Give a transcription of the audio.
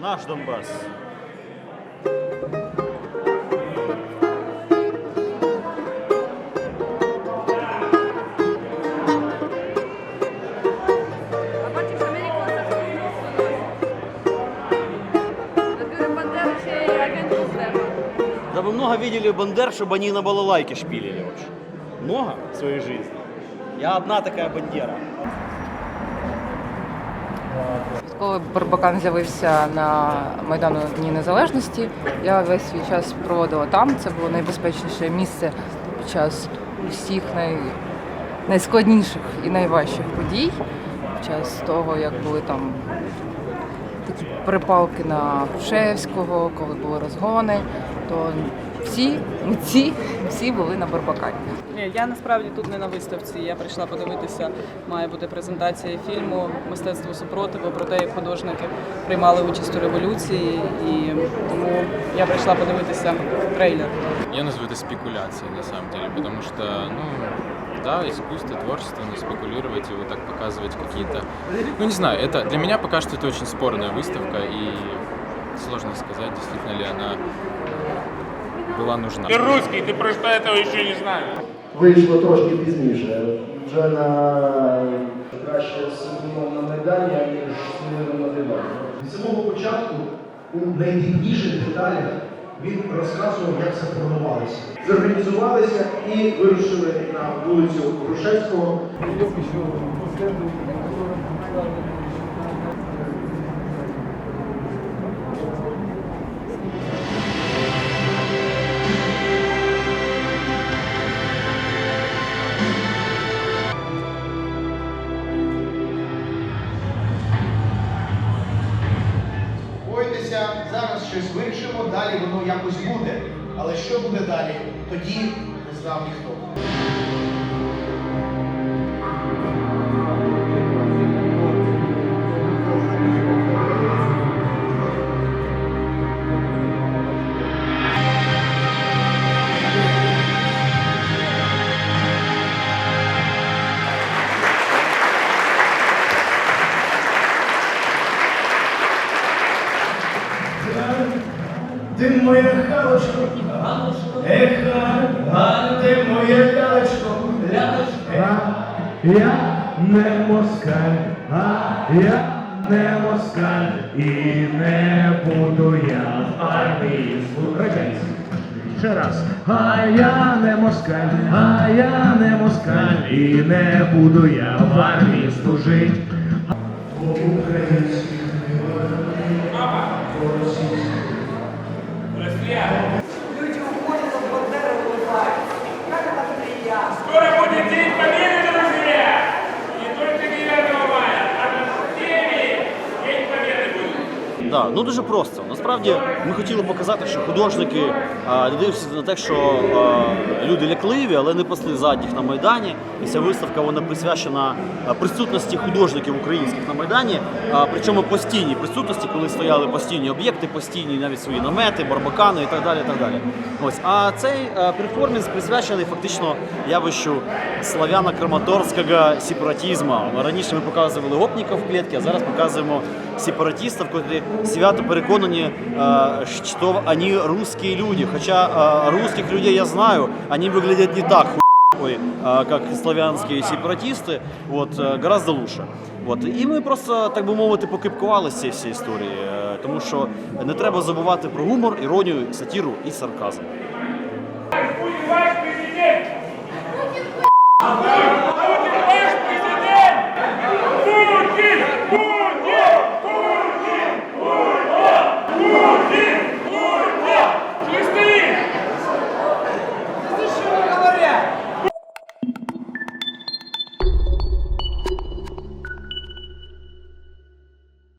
наш Донбас. Да вы много видели бандер, чтобы они на балалайке шпилили вообще? Много в своей жизни? Я одна такая бандера. Коли Барбакан з'явився на Майдану Дні Незалежності, я весь свій час проводила там. Це було найбезпечніше місце під час усіх най... найскладніших і найважчих подій. Під час того, як були там такі перепалки на Грушевського, коли були розгони, то всі митці, всі були на Барбакані. Ні, я насправді тут не на виставці. Я прийшла подивитися, має бути презентація фільму Мистецтво супротиву про те, як художники приймали участь у революції, і тому я прийшла подивитися трейлер. Я назову это спекуляцией на самом деле, потому что, ну, да, искусство, творчество, но спекулировать и вот так показывать какие-то... Ну, не знаю, это для меня пока что это очень спорная выставка, и сложно сказать, действительно ли она была нужна. Ты русский, ты просто этого еще не знаешь. Вийшло трошки пізніше. Вже на краще сидимо на Майдані, ніж сидимо на дивані. Від самого початку у найдрібніших деталях він розказував, як це формувалося. Зорганізувалися і вирушили на вулицю Грушевського. Щось вирішимо, далі воно якось буде. Але що буде далі, тоді не знав ніхто. Ти моя галочко, ех, а ти моя лялечко, лялечко. Я не москаль, а я не москаль, і не буду я в армії радянській. Ще раз. А я не москаль, а я не москаль, і не буду я в армії служить. Український Yeah. Да, ну дуже просто. Насправді ми хотіли показати, що художники, а, не дивлячись на те, що а, люди лякливі, але не пасли задніх на Майдані. І ця виставка вона присвячена присутності художників українських на Майдані, а, причому постійній присутності, коли стояли постійні об'єкти, постійні навіть свої намети, барбакани і так далі. І так далі. Ось. А цей а, перформанс присвячений фактично явищу славяно-краматорського сепаратизму. Раніше ми показували гопників в клітці, а зараз показуємо сепаратистів, які свято переконані, е, що вони русські люди. Хоча е, русських людей я знаю, вони виглядять не так хуй, е, як славянські сепаратисти, от, гораздо лучше. От. І ми просто, так би мовити, покипкували з цієї історії, тому що не треба забувати про гумор, іронію, сатіру і сарказм. Президент!